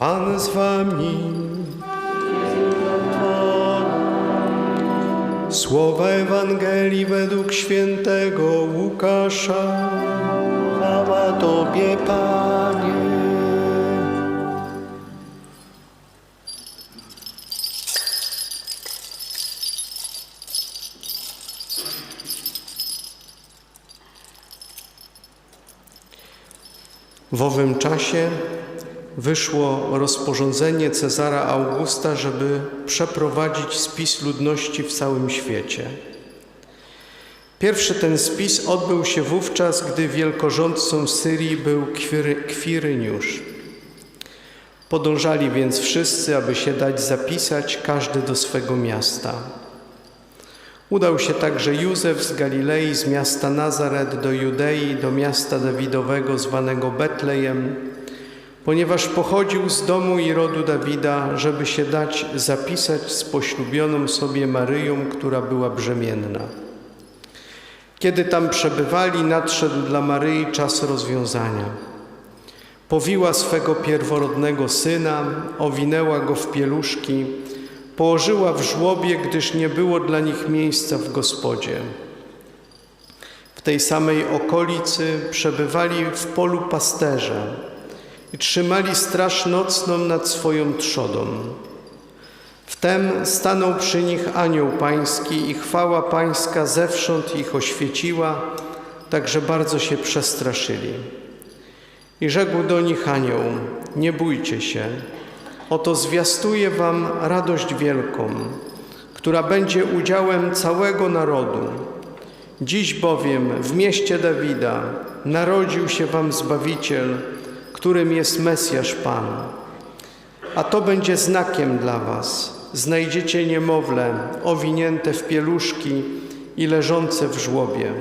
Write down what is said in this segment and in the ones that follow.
Pan z wami. Słowa Ewangelii według świętego Łukasza. Chwała Tobie, Panie. W owym czasie wyszło rozporządzenie Cezara Augusta, żeby przeprowadzić spis ludności w całym świecie. Pierwszy ten spis odbył się wówczas, gdy wielkorządcą Syrii był Kwiry, Kwiryniusz. Podążali więc wszyscy, aby się dać zapisać, każdy do swego miasta. Udał się także Józef z Galilei, z miasta Nazaret do Judei, do miasta Dawidowego zwanego Betlejem, ponieważ pochodził z domu i rodu Dawida, żeby się dać zapisać z poślubioną sobie Maryją, która była brzemienna. Kiedy tam przebywali, nadszedł dla Maryi czas rozwiązania. Powiła swego pierworodnego syna, owinęła go w pieluszki, położyła w żłobie, gdyż nie było dla nich miejsca w gospodzie. W tej samej okolicy przebywali w polu pasterze i trzymali straż nocną nad swoją trzodą. Wtem stanął przy nich anioł pański i chwała pańska zewsząd ich oświeciła, tak że bardzo się przestraszyli. I rzekł do nich anioł, nie bójcie się, Oto zwiastuję wam radość wielką, która będzie udziałem całego narodu. Dziś bowiem w mieście Dawida narodził się wam Zbawiciel, którym jest Mesjasz Pan. A to będzie znakiem dla was. Znajdziecie niemowlę owinięte w pieluszki i leżące w żłobie.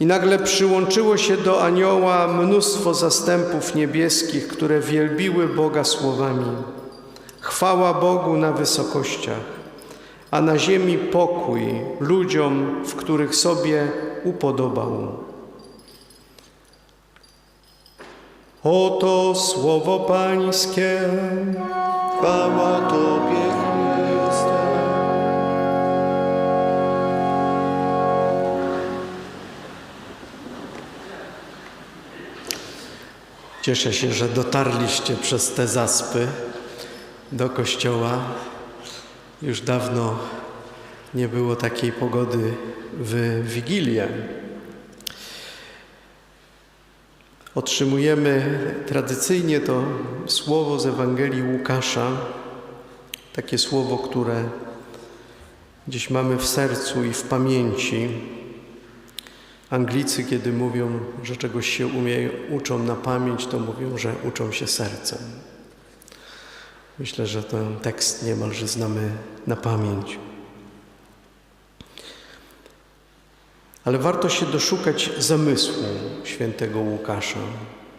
I nagle przyłączyło się do anioła mnóstwo zastępów niebieskich, które wielbiły Boga słowami: Chwała Bogu na wysokościach, a na ziemi pokój ludziom, w których sobie upodobał. Oto słowo Pańskie. Chwała Tobie, Chryste. Cieszę się, że dotarliście przez te zaspy do kościoła. Już dawno nie było takiej pogody w Wigilię. Otrzymujemy tradycyjnie to słowo z Ewangelii Łukasza, takie słowo, które gdzieś mamy w sercu i w pamięci. Anglicy, kiedy mówią, że czegoś się umieją, uczą na pamięć, to mówią, że uczą się sercem. Myślę, że ten tekst niemalże znamy na pamięć. Ale warto się doszukać zamysłu świętego Łukasza.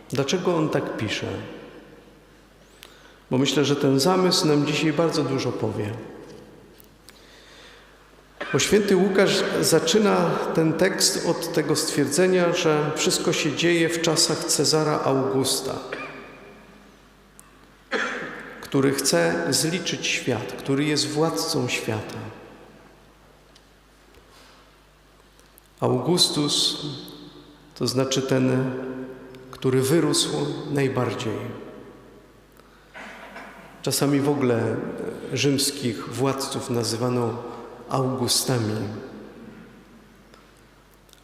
Dlaczego on tak pisze? Bo myślę, że ten zamysł nam dzisiaj bardzo dużo powie. Bo święty Łukasz zaczyna ten tekst od tego stwierdzenia, że wszystko się dzieje w czasach Cezara Augusta, który chce zliczyć świat, który jest władcą świata. Augustus to znaczy ten, który wyrósł najbardziej. Czasami w ogóle rzymskich władców nazywano Augustami.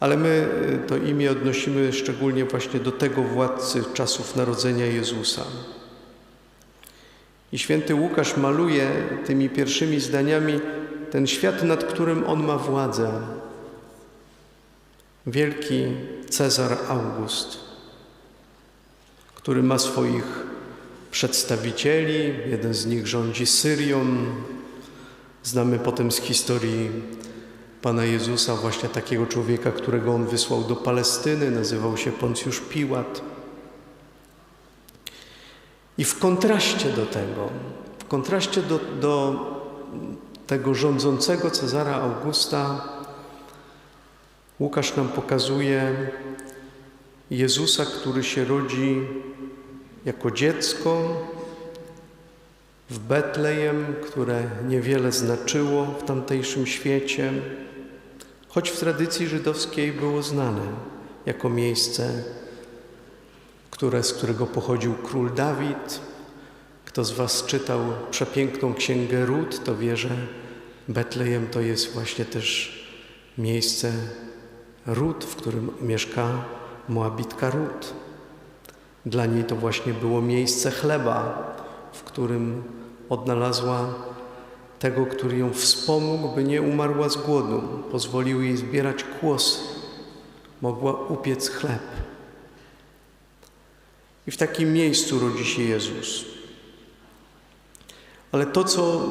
Ale my to imię odnosimy szczególnie właśnie do tego władcy czasów narodzenia Jezusa. I święty Łukasz maluje tymi pierwszymi zdaniami ten świat, nad którym on ma władzę. Wielki Cezar August, który ma swoich przedstawicieli, jeden z nich rządzi Syrią, Znamy potem z historii Pana Jezusa właśnie takiego człowieka, którego On wysłał do Palestyny, nazywał się Poncjusz Piłat. I w kontraście do tego, w kontraście do, do tego rządzącego Cezara Augusta, Łukasz nam pokazuje Jezusa, który się rodzi jako dziecko w Betlejem, które niewiele znaczyło w tamtejszym świecie, choć w tradycji żydowskiej było znane jako miejsce, które, z którego pochodził król Dawid. Kto z Was czytał przepiękną księgę Ród, to wie, że Betlejem to jest właśnie też miejsce Ród, w którym mieszka Moabitka Ród. Dla niej to właśnie było miejsce chleba, w którym odnalazła tego, który ją wspomógł, by nie umarła z głodu. Pozwolił jej zbierać kłosy. Mogła upiec chleb. I w takim miejscu rodzi się Jezus. Ale to, co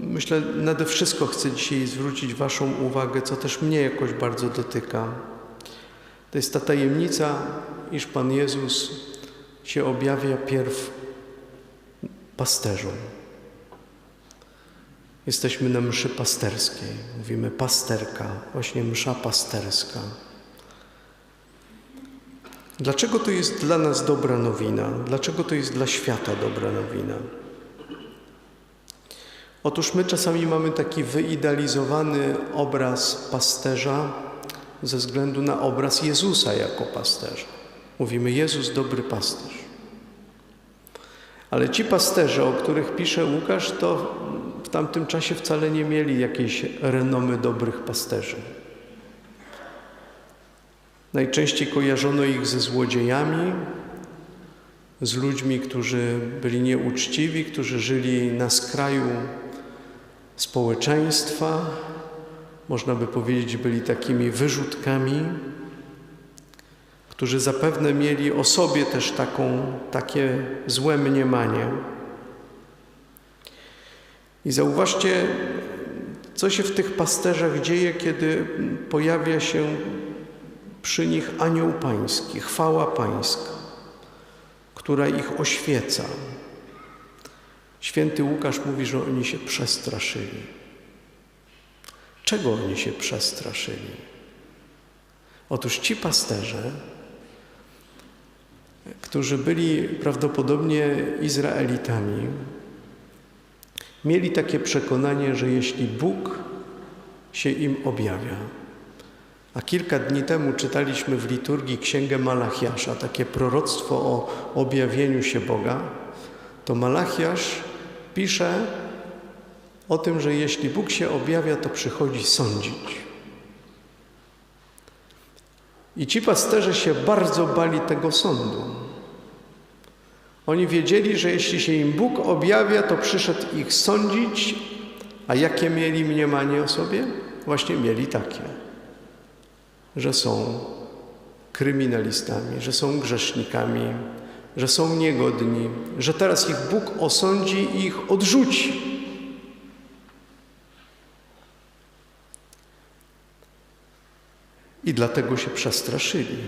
myślę, nade wszystko chcę dzisiaj zwrócić Waszą uwagę, co też mnie jakoś bardzo dotyka, to jest ta tajemnica, iż Pan Jezus się objawia pierw pasterzom. Jesteśmy na mszy pasterskiej. Mówimy pasterka, właśnie msza pasterska. Dlaczego to jest dla nas dobra nowina? Dlaczego to jest dla świata dobra nowina? Otóż my czasami mamy taki wyidealizowany obraz pasterza ze względu na obraz Jezusa jako pasterza. Mówimy Jezus dobry pasterz. Ale ci pasterze, o których pisze Łukasz, to w tamtym czasie wcale nie mieli jakiejś renomy dobrych pasterzy. Najczęściej kojarzono ich ze złodziejami, z ludźmi, którzy byli nieuczciwi, którzy żyli na skraju społeczeństwa, można by powiedzieć, byli takimi wyrzutkami, którzy zapewne mieli o sobie też taką, takie złe mniemanie. I zauważcie, co się w tych pasterzach dzieje, kiedy pojawia się przy nich anioł pański, chwała pańska, która ich oświeca. Święty Łukasz mówi, że oni się przestraszyli. Czego oni się przestraszyli? Otóż ci pasterze, którzy byli prawdopodobnie Izraelitami, mieli takie przekonanie, że jeśli Bóg się im objawia, a kilka dni temu czytaliśmy w liturgii Księgę Malachiasza, takie proroctwo o objawieniu się Boga, to Malachiasz pisze o tym, że jeśli Bóg się objawia, to przychodzi sądzić. I ci pasterze się bardzo bali tego sądu. Oni wiedzieli, że jeśli się im Bóg objawia, to przyszedł ich sądzić, a jakie mieli mniemanie o sobie? Właśnie mieli takie, że są kryminalistami, że są grzesznikami, że są niegodni, że teraz ich Bóg osądzi i ich odrzuci. I dlatego się przestraszyli.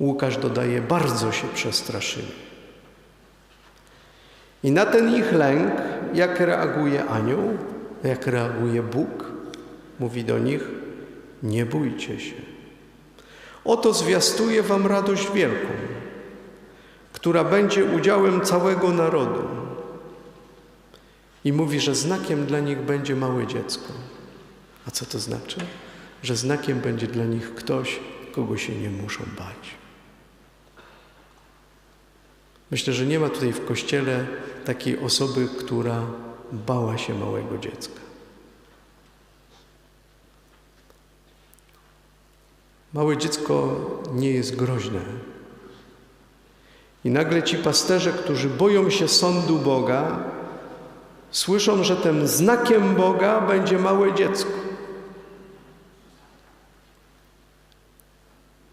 Łukasz dodaje, bardzo się przestraszyli. I na ten ich lęk, jak reaguje anioł, jak reaguje Bóg, mówi do nich: Nie bójcie się. Oto zwiastuję Wam radość wielką, która będzie udziałem całego narodu. I mówi, że znakiem dla nich będzie małe dziecko. A co to znaczy? Że znakiem będzie dla nich ktoś, kogo się nie muszą bać. Myślę, że nie ma tutaj w kościele takiej osoby, która bała się małego dziecka. Małe dziecko nie jest groźne. I nagle ci pasterze, którzy boją się sądu Boga, słyszą, że tym znakiem Boga będzie małe dziecko.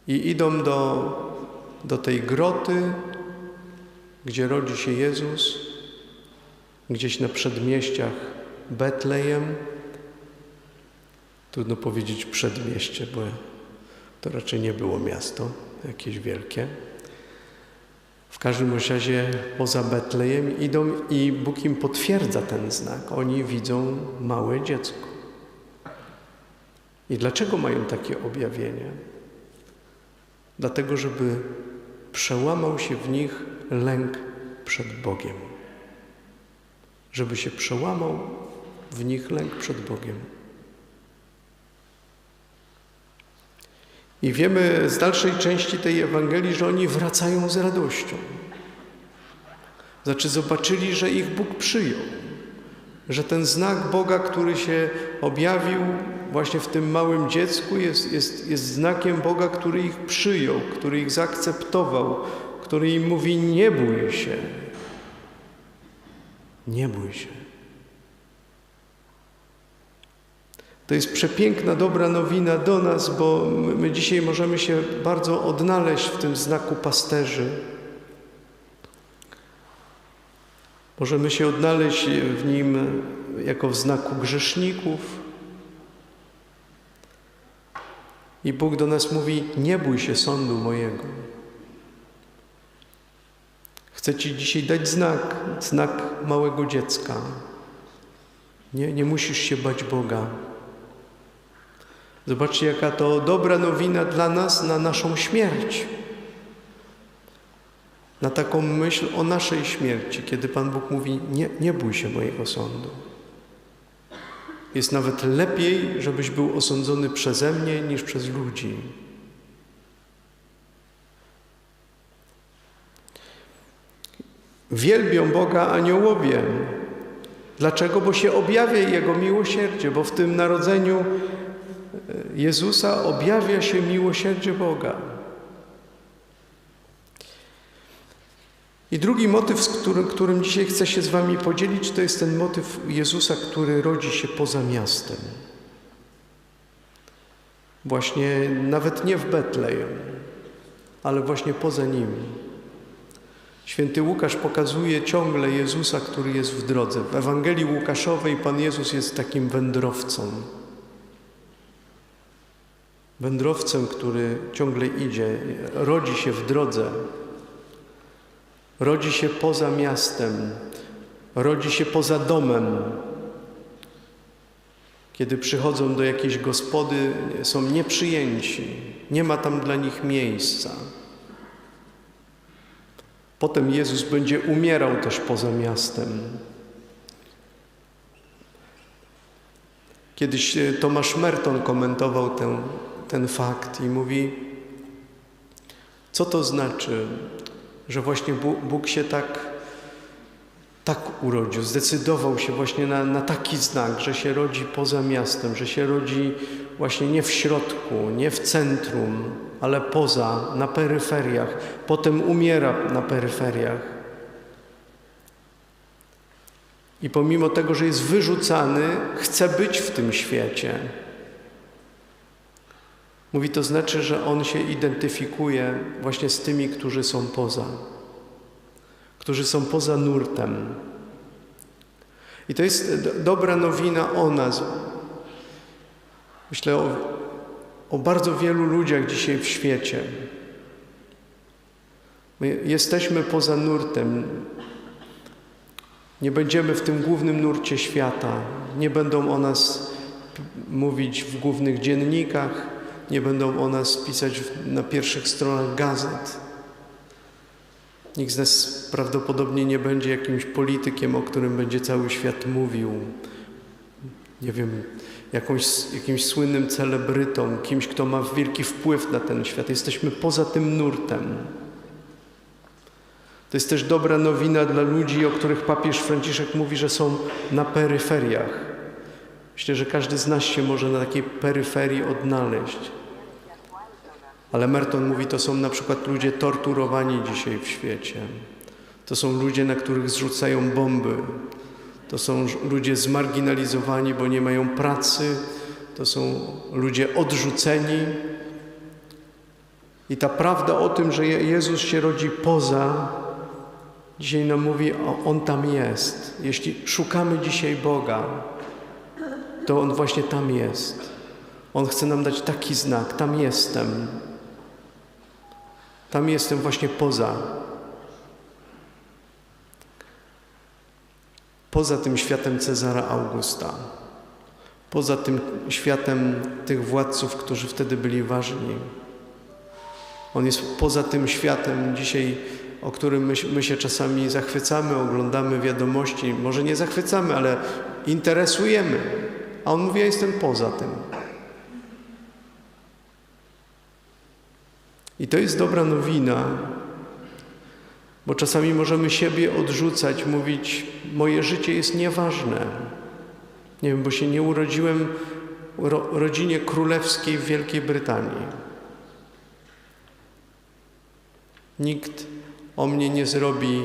I idą do, do tej groty, gdzie rodzi się Jezus, gdzieś na przedmieściach Betlejem. Trudno powiedzieć przedmieście, bo to raczej nie było miasto jakieś wielkie. W każdym razie poza Betlejem idą i Bóg im potwierdza ten znak. Oni widzą małe dziecko. I dlaczego mają takie objawienie? Dlatego, żeby przełamał się w nich lęk przed Bogiem. Żeby się przełamał w nich lęk przed Bogiem. I wiemy z dalszej części tej Ewangelii, że oni wracają z radością. Znaczy, zobaczyli, że ich Bóg przyjął, że ten znak Boga, który się objawił właśnie w tym małym dziecku, jest, jest, jest znakiem Boga, który ich przyjął, który ich zaakceptował, który im mówi: Nie bój się, nie bój się. To jest przepiękna, dobra nowina do nas, bo my dzisiaj możemy się bardzo odnaleźć w tym znaku pasterzy. Możemy się odnaleźć w nim jako w znaku grzeszników. I Bóg do nas mówi: Nie bój się sądu mojego. Chcę Ci dzisiaj dać znak, znak małego dziecka. Nie, nie musisz się bać Boga. Zobaczcie, jaka to dobra nowina dla nas na naszą śmierć. Na taką myśl o naszej śmierci, kiedy Pan Bóg mówi: Nie, nie bój się mojego sądu. Jest nawet lepiej, żebyś był osądzony przeze mnie niż przez ludzi. Wielbią Boga aniołowie. Dlaczego? Bo się objawia Jego miłosierdzie, bo w tym narodzeniu Jezusa objawia się miłosierdzie Boga. I drugi motyw, z którym, którym dzisiaj chcę się z Wami podzielić, to jest ten motyw Jezusa, który rodzi się poza miastem. Właśnie nawet nie w Betlejem, ale właśnie poza nim. Święty Łukasz pokazuje ciągle Jezusa, który jest w drodze. W Ewangelii Łukaszowej Pan Jezus jest takim wędrowcą. Wędrowcem, który ciągle idzie, rodzi się w drodze, rodzi się poza miastem, rodzi się poza domem. Kiedy przychodzą do jakiejś gospody, są nieprzyjęci, nie ma tam dla nich miejsca. Potem Jezus będzie umierał też poza miastem. Kiedyś e, Tomasz Merton komentował ten, ten fakt i mówi, co to znaczy, że właśnie Bóg się tak, tak urodził, zdecydował się właśnie na, na taki znak, że się rodzi poza miastem, że się rodzi właśnie nie w środku, nie w centrum, ale poza, na peryferiach. Potem umiera na peryferiach. I pomimo tego, że jest wyrzucany, chce być w tym świecie. Mówi to znaczy, że on się identyfikuje właśnie z tymi, którzy są poza, którzy są poza nurtem. I to jest dobra nowina o nas. Myślę o, o bardzo wielu ludziach dzisiaj w świecie. My jesteśmy poza nurtem. Nie będziemy w tym głównym nurcie świata. Nie będą o nas mówić w głównych dziennikach nie będą o nas pisać na pierwszych stronach gazet. Nikt z nas prawdopodobnie nie będzie jakimś politykiem, o którym będzie cały świat mówił. Nie wiem, jakąś, jakimś słynnym celebrytą, kimś, kto ma wielki wpływ na ten świat. Jesteśmy poza tym nurtem. To jest też dobra nowina dla ludzi, o których papież Franciszek mówi, że są na peryferiach. Myślę, że każdy z nas się może na takiej peryferii odnaleźć. Ale Merton mówi, to są na przykład ludzie torturowani dzisiaj w świecie. To są ludzie, na których zrzucają bomby. To są ludzie zmarginalizowani, bo nie mają pracy. To są ludzie odrzuceni. I ta prawda o tym, że Jezus się rodzi poza, dzisiaj nam mówi, On tam jest. Jeśli szukamy dzisiaj Boga, to On właśnie tam jest. On chce nam dać taki znak, tam jestem. Tam jestem właśnie poza. Poza tym światem Cezara Augusta. Poza tym światem tych władców, którzy wtedy byli ważni. On jest poza tym światem dzisiaj o którym my, my się czasami zachwycamy, oglądamy wiadomości, może nie zachwycamy, ale interesujemy. A on mówi, ja jestem poza tym. I to jest dobra nowina, bo czasami możemy siebie odrzucać, mówić: Moje życie jest nieważne. Nie wiem, bo się nie urodziłem ro, rodzinie królewskiej w Wielkiej Brytanii. Nikt o mnie nie zrobi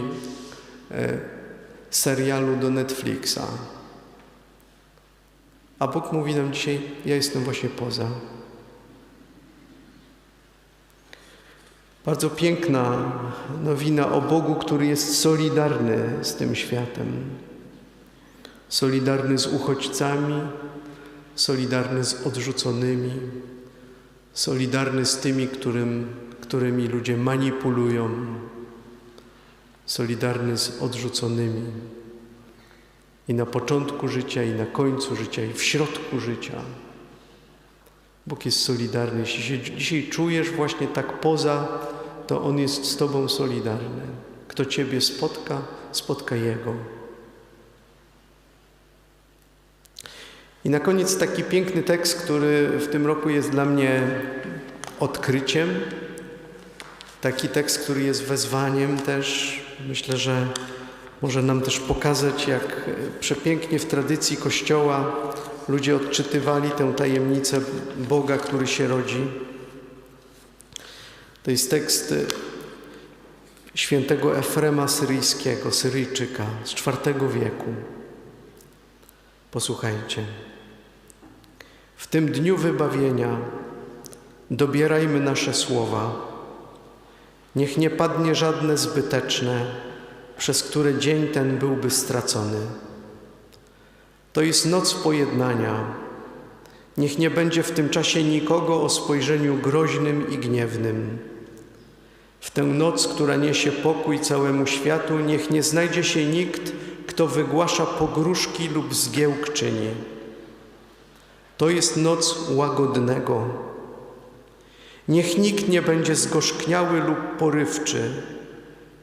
e, serialu do Netflixa. A Bóg mówi nam dzisiaj: Ja jestem właśnie poza. Bardzo piękna nowina o Bogu, który jest solidarny z tym światem. Solidarny z uchodźcami, solidarny z odrzuconymi, solidarny z tymi, którym, którymi ludzie manipulują, solidarny z odrzuconymi. I na początku życia, i na końcu życia, i w środku życia. Bóg jest solidarny. Jeśli się dzisiaj czujesz właśnie tak poza, to On jest z Tobą solidarny. Kto Ciebie spotka, spotka Jego. I na koniec taki piękny tekst, który w tym roku jest dla mnie odkryciem. Taki tekst, który jest wezwaniem też. Myślę, że może nam też pokazać, jak przepięknie w tradycji Kościoła ludzie odczytywali tę tajemnicę Boga, który się rodzi. To jest tekst świętego Efrema Syryjskiego, Syryjczyka z IV wieku. Posłuchajcie. W tym dniu wybawienia dobierajmy nasze słowa. Niech nie padnie żadne zbyteczne, przez które dzień ten byłby stracony. To jest noc pojednania. Niech nie będzie w tym czasie nikogo o spojrzeniu groźnym i gniewnym. W tę noc, która niesie pokój całemu światu, niech nie znajdzie się nikt, kto wygłasza pogróżki lub zgiełk czyni. To jest noc łagodnego. Niech nikt nie będzie zgorzkniały lub porywczy.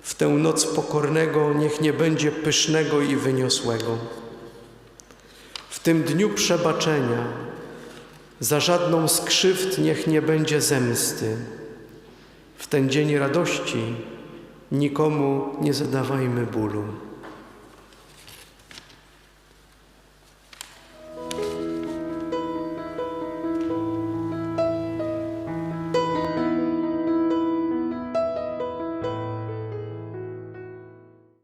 W tę noc pokornego niech nie będzie pysznego i wyniosłego. W tym dniu przebaczenia za żadną z krzywd niech nie będzie zemsty. W ten dzień radości nikomu nie zadawajmy bólu.